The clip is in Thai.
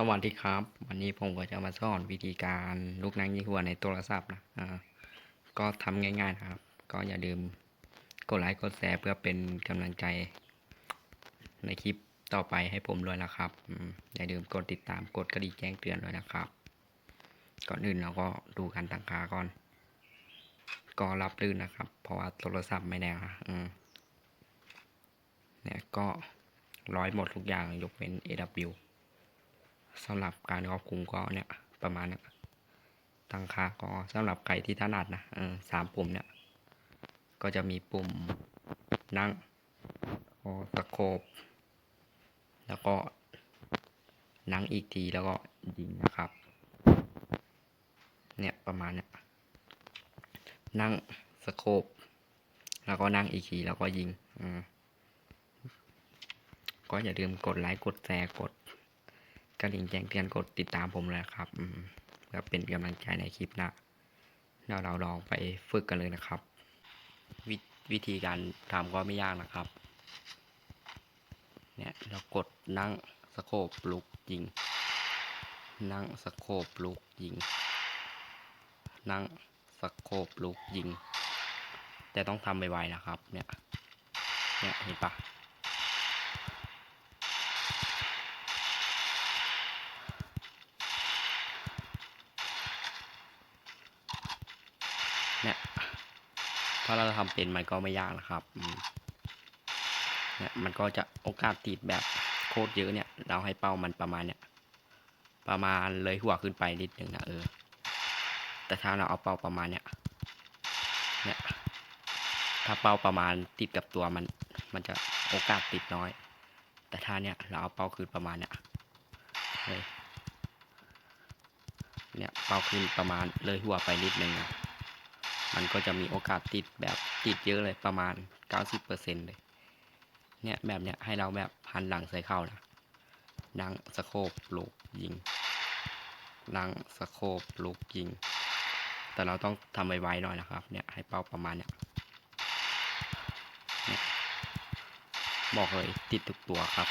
สวัสดีครับ วันนี้ผมก็จะมาสอนวิธีการลูกนั่งยิงหัวในโทรศัพท์นะอ่าก็ทำง่ายๆนะครับ ก็อย่าลืมกดไลค์กดแชร์เพื่อเป็นกำลังใจ ในคลิปต่อไปให้ผมด้วยนะครับอย่าลืมกดติดตามกดกระดิ่งแจ้งเตือนด้วยนะครับ ก่อนอื่นเราก็ดูการตั้งค่าก่อน ก็รับลื่นนะครับ เพราะว่าโทรศัพท์ไม่แน่นะอืมเนี่ยก็ร้อยหมดทุกอย่างยกเว้น AW สำหรับการควบคุมก็เนี่ยประมาณนี้ตั้งค่าก็สำหรับใครที่ถนัดนะสามปุ่มเนี่ย ก็จะมีปุ่มนั่งโอสโคปแล้วก็นั่งอีกทีแล้วก็ยิงนะครับ เนี่ยประมาณนี้นั่งสโคปแล้วก็นั่งอีกทีแล้วก็ยิงอืมก็อย่าลืมกดไลค์ กดแชร์ กด กระดิ่งแจ้งเตือนกดติดตามผมเลยครับเพื่อเป็นกำลังใจในคลิปน้าเดี๋ยวเราลองไปฝึกกันเลยนะครับ ววิธีการทำก็ไม่ยากนะครับ เนี่ยเรากดนั่งสโคปลุกยิง นั่งสโคปลุกยิง นั่งสโคปลุกยิง แต่ต้องทำไวๆนะครับ เนี่ย เนี่ยเห็นปะ เนี่ยถ้าเราทำเป็นมันก็ไม่ยากนะครับเนี่ยมันก็จะโอกาสติดแบบโคตรเยอะเนี่ย เราให้เป้ามันประมาณเนี่ยประมาณเลยหัวขึ้นไปนิดนึงนะเออ แต่ถ้าเราเอาเป้าประมาณเนี่ยเนี่ยถ้าเป้าประมาณติดกับตัวมัน มันจะโอกาสติดน้อย แต่ถ้าเนี่ยเราเอาเป้าขึ้นประมาณเนี่ยเลยเนี่ยเป้าขึ้นประมาณเลยหัวไปนิดนึงนะ มันก็จะมีโอกาสติดแบบติดเยอะเลยประมาณ 90%เลยเนี่ยแบบเนี้ยให้เราแบบหันหลังใส่เข้านะนั่งสโคปลูกยิงนั่งสโคปลูกยิง แต่เราต้องทำไวๆหน่อยนะครับ เนี่ยให้เป้าประมาณเนี้ยเนี่ยบอกเลยติดทุกตัวครับ